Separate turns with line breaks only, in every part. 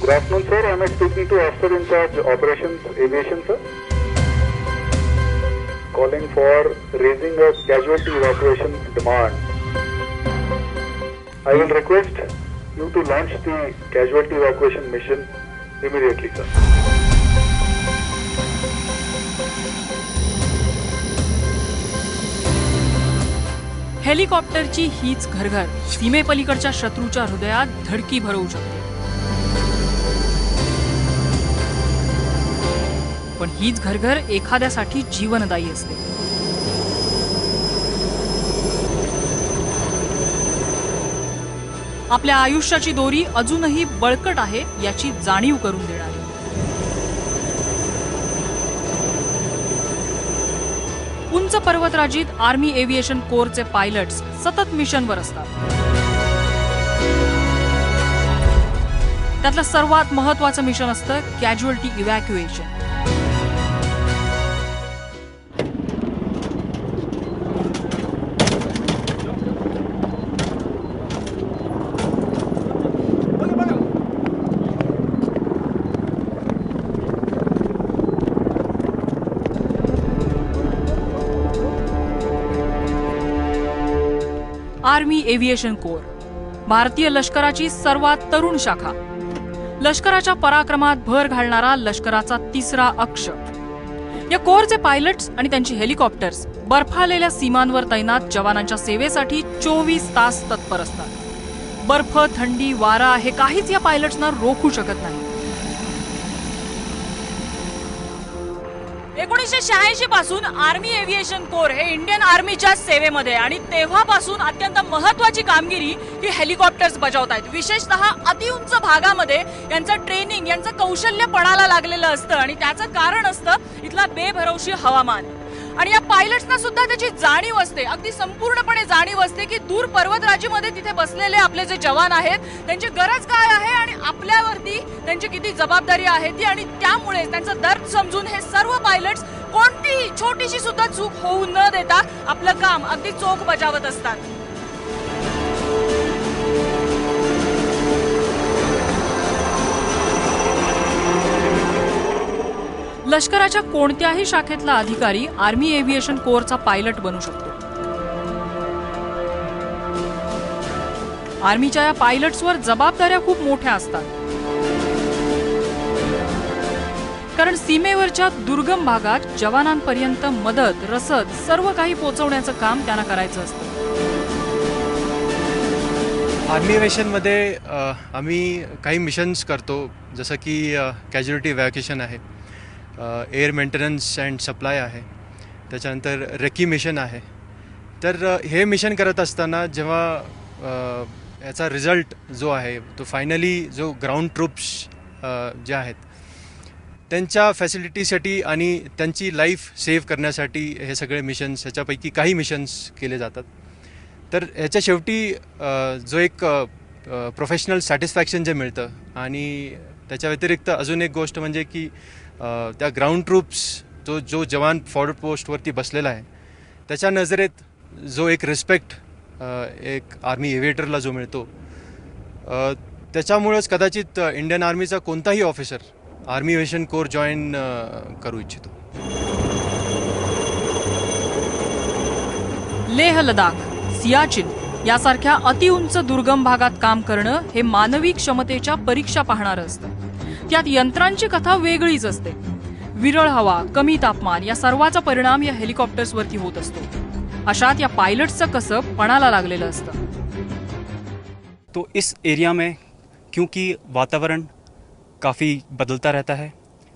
Good afternoon, sir. Am I speaking to Officer in Charge Operations Aviation, sir? Calling for raising a casualty evacuation demand. I will request you to launch the casualty evacuation mission immediately, sir.
हेलिकॉप्टरची हीच घरघर सीमेपलीकडच्या शत्रूच्या हृदयात धडकी भरवू शकते पण हीच घरघर एखाद्यासाठी जीवनदायी असते. आपल्या आयुष्याची दोरी अजूनही बळकट आहे याची जाणीव करून देणारी. उंच पर्वतराजीत आर्मी एव्हिएशन कोरचे पायलट्स सतत मिशनवर असतात. त्यातलं सर्वात महत्वाचं मिशन असतं casualty evacuation army aviation corps भारतीय लष्कराची सर्वात तरुण शाखा. लष्कराच्या पराक्रमात भर घालणारा लष्कराचा तिसरा अक्ष. या कोरचे पायलट्स आणि त्यांची हेलिकॉप्टर्स बर्फालेल्या सीमांवर तैनात जवानांच्या सेवेसाठी चोवीस तास तत्पर असतात. बर्फ थंडी वारा हे काहीच या पायलट्सना रोखू शकत नाही एकोणीसशे शहाऐंशी पासून आर्मी एव्हिएशन कोर हे इंडियन आर्मीच्या सेवेमध्ये आणि तेव्हापासून अत्यंत महत्वाची कामगिरी ही हेलिकॉप्टर्स बजावत आहेत. विशेषतः अतिउंच भागामध्ये यांचं ट्रेनिंग यांचं कौशल्य पणाला लागलेलं असतं. आणि त्याचं कारण असतं इथला बेभरवशी हवामान. आणि या पायलट्सना सुद्धा त्याची जाणीव असते. अगदी संपूर्णपणे जाणीव असते की दूर पर्वतराजीमध्ये तिथे बसलेले आपले जे जवान आहेत त्यांची गरज काय आहे आणि आपल्यावरती त्यांची किती जबाबदारी आहे ती आणि त्यामुळे त्यांचं दर्द समजून हे सर्व पायलट्स कोणतीही छोटीशी सुद्धा चूक होऊ न देता आपलं काम अगदी चोख बजावत असतात. लष्कराच्या कोणत्याही शाखेतला अधिकारी आर्मी एव्हिएशन कोरचा पायलट बनू शकतो. आर्मीच्या या पायलट्सवर जबाबदाऱ्या खूप मोठ्या असतात. कारण सीमेवरच्या दुर्गम भागात जवानांपर्यंत मदत रसद सर्व काही पोहोचवण्याचं काम त्यांना करायचं असतं.
आर्मी एव्हिएशनमध्ये आम्ही काही मिशन्स करतो जसं की कॅज्युलिटी व्हॅकेशन आहे. एअर मेंटेनन्स अँड सप्लाय आहे. त्याच्यानंतर रेकी मिशन आहे. तर हे मिशन करत असताना जेव्हा याचा रिझल्ट जो आहे तो फायनली जो ग्राउंड ट्रूप्स जे आहेत त्यांच्या फॅसिलिटीसाठी आणि त्यांची लाईफ सेव्ह करण्यासाठी हे सगळे मिशन्स ह्याच्यापैकी काही मिशन्स केले जातात. तर ह्याच्या शेवटी जो एक प्रोफेशनल सॅटिस्फॅक्शन जे मिळतं आणि त्याच्या व्यतिरिक्त अजून एक गोष्ट म्हणजे की त्या ग्राउंड ट्रूप्स जो जो जवान फॉर्ड पोस्टवरती बसलेला आहे त्याच्या नजरेत जो एक रिस्पेक्ट एक आर्मी एव्हिएटरला जो मिळतो त्याच्यामुळंच कदाचित इंडियन आर्मीचा कोणताही officer army aviation corps join करू इच्छितो.
लेह लडाख सियाचिन यासारख्या अतिउंच दुर्गम भागात काम करणं हे मानवी क्षमतेच्या परीक्षा पाहणारं असतं. यंत्रांची कथा वेगळीच असते. विरळ हवा, कमी तापमान या सर्वाचा परिणाम या हेलिकॉप्टर्सवरती होत असतो. अशात या पायलट्सचं कसं पणाला लागलेलं असतं.
तो इस एरिया में क्योंकि वातावरण काफ़ी बदलता रहता है,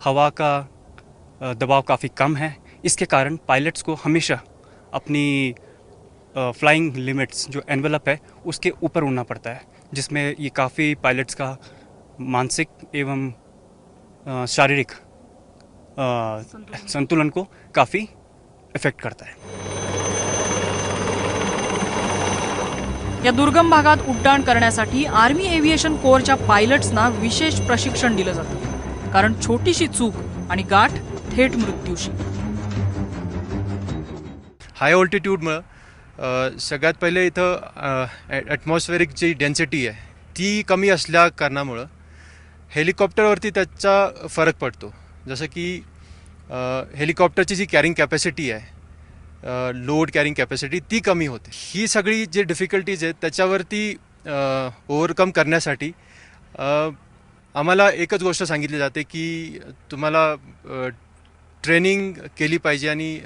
हवा का दबाव काफ़ी कम है, इसके कारण पायलट्स को हमेशा अपनी फ्लाइंग लिमिट्स जो एनवेलप है, उसके ऊपर उड़ना पड़ता है, जिसमें ये काफ़ी पायलट्स का मानसिक एवं शारीरिक संतुलन. को काफ़ी इफेक्ट करता है।
या दुर्गम भागात उड्डाण करण्यासाठी आर्मी एव्हिएशन कोरच्या पायलट्सना विशेष प्रशिक्षण दिलं जातं. कारण छोटीशी चूक आणि गाठ थेट मृत्यूशी.
हाय ऑल्टिट्यूडमुळं सगळ्यात पहिले इथं ॲटमॉस्फेरिक जी डेन्सिटी आहे ती कमी असल्या कारणामुळं हेलिकॉप्टरवरती त्याचा फरक पडतो. जसं की हेलिकॉप्टरची जी कॅरिंग कॅपॅसिटी आहे लोड कॅरिंग कॅपॅसिटी ती कमी होते. ही सगळी जे डिफिकल्टीज आहेत त्याच्यावरती ओव्हरकम करण्यासाठी आम्हाला एकच गोष्ट सांगितली जाते की तुम्हाला ट्रेनिंग केली पाहिजे आणि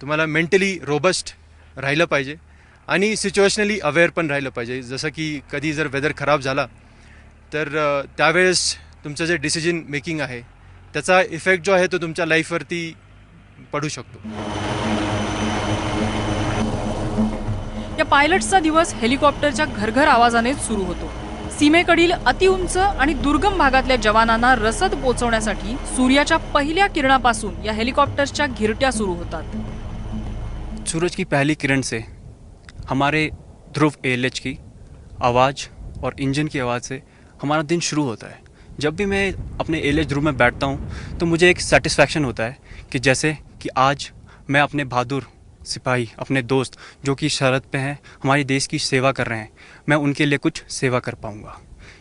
तुम्हाला मेंटली रोबस्ट राहिलं पाहिजे आणि सिच्युएशनली अवेअर पण राहिलं पाहिजे. जसं की कधी जर वेदर खराब झाला तर त्यावेळेस तुमचं जे डिसिजन मेकिंग आहे त्याचा इफेक्ट जो आहे तो तुमच्या लाईफवरती पडू शकतो.
या पायलट्सचा दिवस हेलिकॉप्टरच्या घरघर आवाजाने सुरू होतो. सीमेकडील अतिउंच आणि दुर्गम भागातल्या जवानांना रसद पोहोचवण्यासाठी सूर्याच्या पहिल्या किरणापासून या हेलिकॉप्टर्सच्या घिरट्या सुरू होतात.
सूरज की पहली किरण से हमारे ध्रुव एल की आवाज़ और इंजन की आवाज़ से हमारा दिन शुरू होता है। जब भी मैं अपने एल ध्रुव में बैठता हूँ तो मुझे एक सेटिस्फैक्शन होता है कि जैसे कि आज मैं अपने बहादुर सिपाही, अपने दोस्त जो कि शरद पे हैं, हमारे देश की सेवा कर रहे हैं, मैं उनके लिए कुछ सेवा कर पाऊँगा।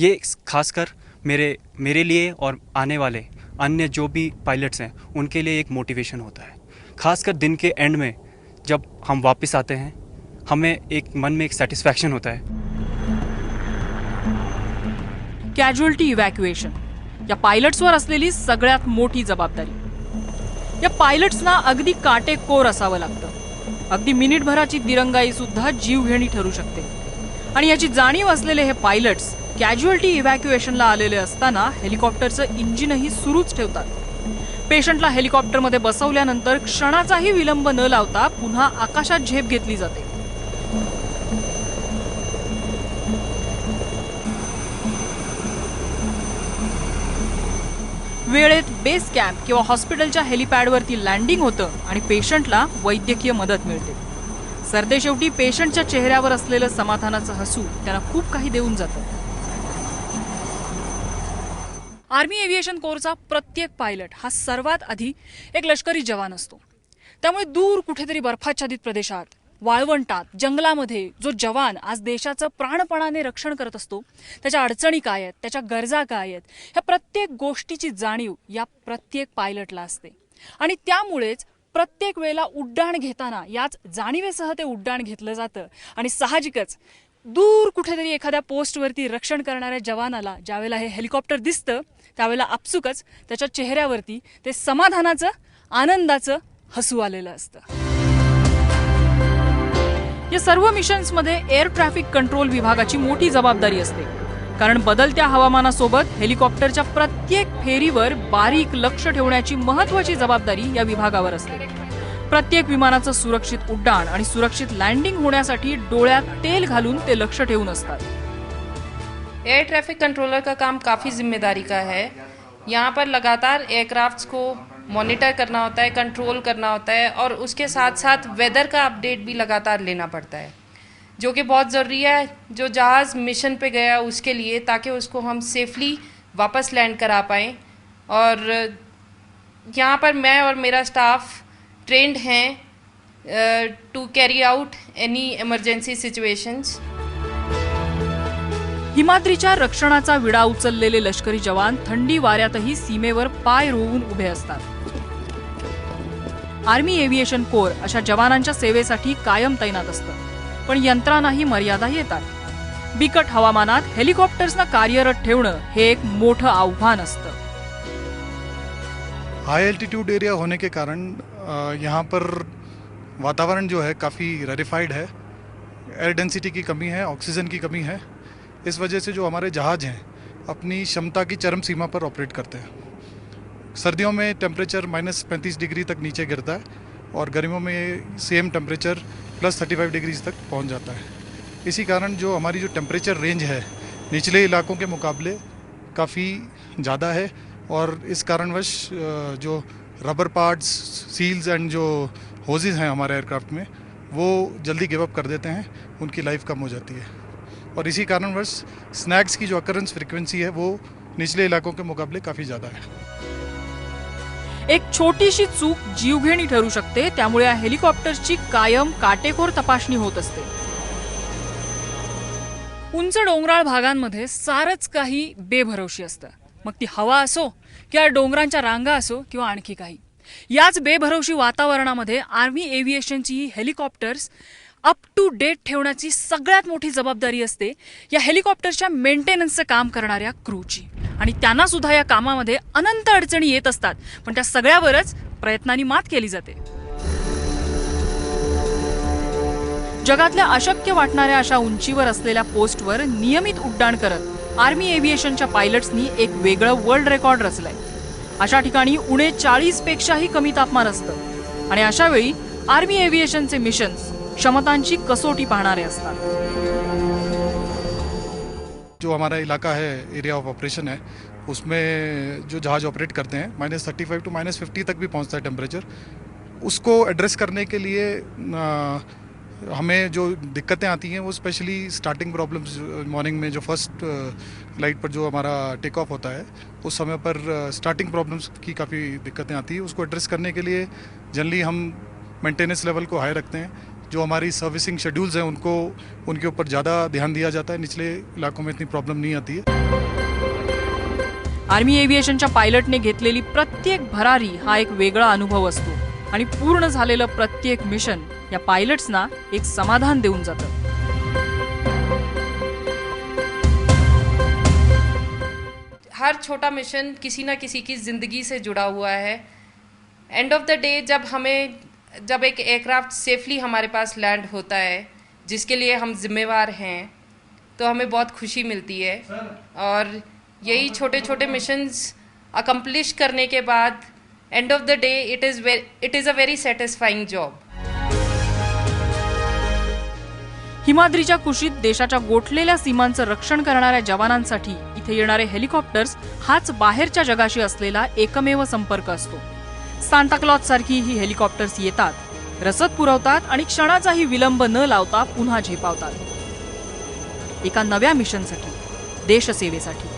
ये खासकर मेरे मेरे लिए और आने वाले अन्य जो भी पायलट्स हैं, उनके लिए एक मोटिवेशन होता है। खासकर दिन के एंड में जब हम वापस आते हैं, हमें एक मन में एक सेटिस्फैक्शन होता है।
कॅज्युअल्टी इव्हॅक्युएशन या पायलट्सवर असलेली सगळ्यात मोठी जबाबदारी. या पायलट्सना अगदी काटेकोर असावं लागतं. अगदी मिनिटभराची दिरंगाई सुद्धा जीवघेणी ठरू शकते. आणि याची जाणीव असलेले हे पायलट्स कॅज्युअल्टी इव्हॅक्युएशनला आलेले असताना हेलिकॉप्टरचं इंजिनही सुरूच ठेवतात. पेशंटला हेलिकॉप्टरमध्ये बसवल्यानंतर क्षणाचाही विलंब न लावता पुन्हा आकाशात झेप घेतली जाते. वेळेत बेस कॅम्प किंवा हॉस्पिटलच्या हेलिपॅडवरती लँडिंग होतं आणि पेशंटला वैद्यकीय मदत मिळते. सरदेशेवटी पेशंटच्या चेहऱ्यावर असलेलं समाधानाचं हसू त्यांना खूप काही देऊन जातं. आर्मी एव्हिएशन कोरचा प्रत्येक पायलट हा सर्वात आधी एक लष्करी जवान असतो. त्यामुळे दूर कुठेतरी बर्फाच्छादित प्रदेशात वाळवंटात जंगलामध्ये जो जवान आज देशाचं प्राणपणाने रक्षण करत असतो त्याच्या अडचणी काय आहेत त्याच्या गरजा काय आहेत ह्या प्रत्येक गोष्टीची जाणीव या प्रत्येक पायलटला असते. आणि त्यामुळेच प्रत्येक वेळेला उड्डाण घेताना याच जाणीवेसह ते उड्डाण घेतलं जातं. आणि साहजिकच दूर कुठेतरी एखाद्या पोस्टवरती रक्षण करणाऱ्या जवानाला ज्यावेळेला हे हेलिकॉप्टर दिसतं त्यावेळेला आपसुकच त्याच्या चेहऱ्यावरती ते समाधानाचं आनंदाचं हसू आलेलं असतं. या सर्व मिशन्समध्ये एअर ट्रॅफिक कंट्रोल विभागाची मोठी जबाबदारी असते. कारण बदलत्या हवामानासोबत हेलिकॉप्टरच्या प्रत्येक फेरीवर बारीक लक्ष ठेवण्याची महत्वाची जबाबदारी या विभागावर असते. प्रत्येक विमानाचं सुरक्षित उड्डाण आणि सुरक्षित लँडिंग होण्यासाठी डोळ्यात तेल घालून ते लक्ष ठेवून असतात.
एयर ट्रैफिक कंट्रोलर का काम काफ़ी जिम्मेदारी का है? यहाँ पर लगातार एयरक्राफ्ट्स को मॉनिटर करना होता है कंट्रोल करना होता है और उसके साथ साथ वेदर का अपडेट भी लगातार लेना पड़ता है, जो कि बहुत ज़रूरी है। जो जहाज़ मिशन पे गया उसके लिए ताकि उसको हम सेफली वापस लैंड करा पाएँ। और यहाँ पर मैं और मेरा स्टाफ ट्रेंड हैं to carry out any emergency situations
हिमाद्रीच्या रक्षणाचा विडा उचललेले लष्करी जवान थंडी वाऱ्यातही सीमेवर पाय रोवून उभे असतात। आर्मी एव्हिएशन कोर अशा जवानांच्या सेवेसाठी कायम तैनात असतं. पण यंत्रणाही मर्यादा येतात. बिकट हवामानात हेलिकॉप्टर्सना कार्यरत ठेवणं हे एक मोठं आव्हान असतं.
हाई एल्टीट्यूड एरिया होने के कारण यहाँ पर वातावरण जो है काफ़ी रेरिफाइड है. एयर डेंसिटी की कमी है ऑक्सीजन की कमी है. इस वजह से जो हमारे जहाज़ हैं, अपनी क्षमता की चरम सीमा पर ऑपरेट करते हैं। सर्दियों में टेम्परेचर माइनस पैंतीस डिग्री तक नीचे गिरता है और गर्मियों में same temperature plus thirty five degrees तक पहुँच जाता है। इसी कारण जो हमारी जो टेम्परेचर रेंज है, निचले इलाकों के मुकाबले काफ़ी ज़्यादा है और इस कारणवश जो रबर पार्ट्स सील्स एंड जो होजेज हैं हमारे एयरक्राफ्ट में, वो जल्दी गिव अप कर देते हैं, उनकी लाइफ कम हो जाती है। और इसी कारणवश स्नैक्स की जो अकरेंस फ्रिक्वेंसी है, वो निचले इलाकों के मुकाबले काफ़ी ज़्यादा है।
एक छोटीशी चूक जीवघेणी ठरू शकते त्यामुळे या हेलिकॉप्टर्सची कायम काटेकोर तपासणी होत असते. उंच डोंगराळ भागांमध्ये सारच काही बेभरवशी असतं. मग ती हवा असो किंवा डोंगरांच्या रांगा असो किंवा आणखी काही. याच बेभरवशी वातावरणामध्ये आर्मी एव्हिएशनची ही हेलिकॉप्टर्स अप टू डेट ठेवण्याची सगळ्यात मोठी जबाबदारी असते या हेलिकॉप्टरच्या मेंटेनन्सचं काम करणाऱ्या क्रूची आणि त्यांना सुद्धा या कामामध्ये अनंत अडचणी येत असतात. पण त्या सगळ्यावरच प्रयत्नांनी मात केली जाते. जगातल्या अशक्य वाटणाऱ्या अशा उंचीवर असलेल्या पोस्टवर नियमित उड्डाण करत आर्मी एव्हिएशनच्या पायलट्सनी एक वेगळं वर्ल्ड रेकॉर्ड रचलंय. अशा ठिकाणी उणे चाळीस पेक्षाही कमी तापमान असतं. आणि अशा वेळी आर्मी एव्हिएशनचे मिशन्स क्षमतांची कसोटी पाहणारे असतात.
जो हमारा इलाका है एरिया ऑफ़ ऑपरेशन है, उसमें जो जहाज़ ऑपरेट करते हैं minus thirty five to minus fifty तक भी पहुँचता है टेम्परेचर उसको एड्रेस करने के लिए हमें जो दिक्कतें आती हैं, वो स्पेशली स्टार्टिंग प्रॉब्लम्स मॉर्निंग में जो फ़र्स्ट लाइट पर जो हमारा टेक ऑफ़ होता है, उस समय पर स्टार्टिंग प्रॉब्लम्स की काफ़ी दिक्कतें आती हैं। उसको एड्रेस करने के लिए जनरली हम मेंटेनेंस लेवल को हाई रखते हैं। जो हमारी सर्विसिंग शेड्यूल्स हैं उनको उनके ऊपर ज़्यादा ध्यान दिया जाता है। निचले इलाकों में इतनी प्रॉब्लम नहीं आती है।
आर्मी एव्हिएशनच्या पायलटने घेतलेली प्रत्येक भरारी हा एक वेगळा अनुभव असतो आणि पूर्ण झालेलं प्रत्येक मिशन या पायलट्सना एक समाधान देऊन जातं.
हर छोटा मिशन किसी ना किसी की ज़िंदगी से जुड़ा हुआ है। एंड ऑफ़ द डे जब हमें जब एक एयरक्राफ्ट सेफली हमारे पास लैंड होता है जिसके लिए हम जिम्मेवार हैं तो हमें बहुत खुशी मिलती है। और यही छोटे छोटे मिशंस अकम्प्लिश करने के बाद end of the day it is it is a very satisfying job
हिमाद्रीच्या कुशीत देशाच्या गोठलेल्या सीमांचं रक्षण करणाऱ्या जवानांसाठी इथे येणारे हेलिकॉप्टर्स हाच बाहेरच्या जगाशी असलेला एकमेव संपर्क असतो. सांताक्लॉज सारखी ही हेलिकॉप्टर्स येतात. रसद पुरवतात आणि क्षणाचाही विलंब न लावता पुन्हा झेपावतात. एका नव्या मिशनसाठी देशसेवेसाठी.